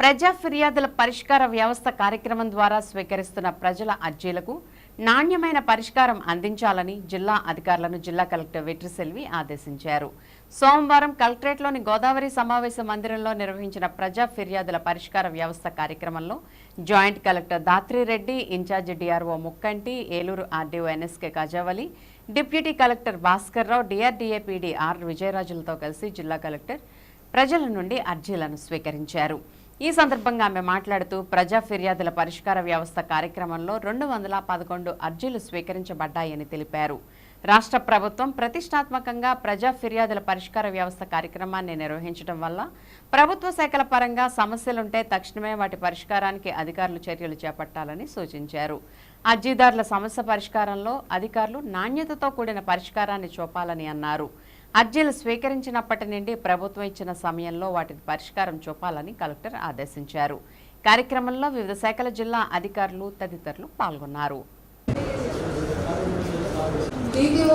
ప్రజా ఫిర్యాదుల పరిష్కార వ్యవస్థ కార్యక్రమం ద్వారా స్వీకరిస్తున్న ప్రజల అర్జీలకు నాణ్యమైన పరిష్కారం అందించాలని జిల్లా అధికారులను జిల్లా కలెక్టర్ వెట్రిసెల్వి ఆదేశించారు. సోమవారం కలెక్టరేట్లోని గోదావరి సమావేశ మందిరంలో నిర్వహించిన ప్రజా ఫిర్యాదుల పరిష్కార వ్యవస్థ కార్యక్రమంలో joint collector Dhatri Reddy incharge DRO Mukkanti Eluru RDO NSK Kajavali deputy collector Bhaskar Rao DRDA PD R విజయరాజులతో కలిసి జిల్లా కలెక్టర్ ప్రజల నుండి అర్జీలను స్వీకరించారు. ఈ సందర్భంగా ఆమె మాట్లాడుతూ ప్రజా ఫిర్యాదుల పరిష్కార వ్యవస్థ కార్యక్రమంలో రెండు వందల పదకొండు అర్జీలు స్వీకరించబడ్డాయని తెలిపారు. రాష్ట్ర ప్రభుత్వం ప్రతిష్టాత్మకంగా ప్రజా ఫిర్యాదుల పరిష్కార వ్యవస్థ కార్యక్రమాన్ని నిర్వహించడం వల్ల ప్రభుత్వ శాఖల పరంగా సమస్యలుంటే తక్షణమే వాటి పరిష్కారానికి అధికారులు చర్యలు చేపట్టాలని సూచించారు. అర్జీదారుల సమస్య పరిష్కారంలో అధికారులు నాణ్యతతో కూడిన పరిష్కారాన్ని చూపాలని అన్నారు. అర్జీలు స్వీకరించినప్పటి నుండి ప్రభుత్వం ఇచ్చిన సమయంలో వాటిని పరిష్కారం చూపాలని కలెక్టర్ ఆదేశించారు. కార్యక్రమంలో వివిధ శాఖల జిల్లా అధికారులు తదితరులు పాల్గొన్నారు. వీడియో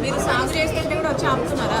మీరు సాగు చేస్తుంటే కూడా వచ్చి ఆపుతున్నారా?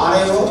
ఆర్ఐఓ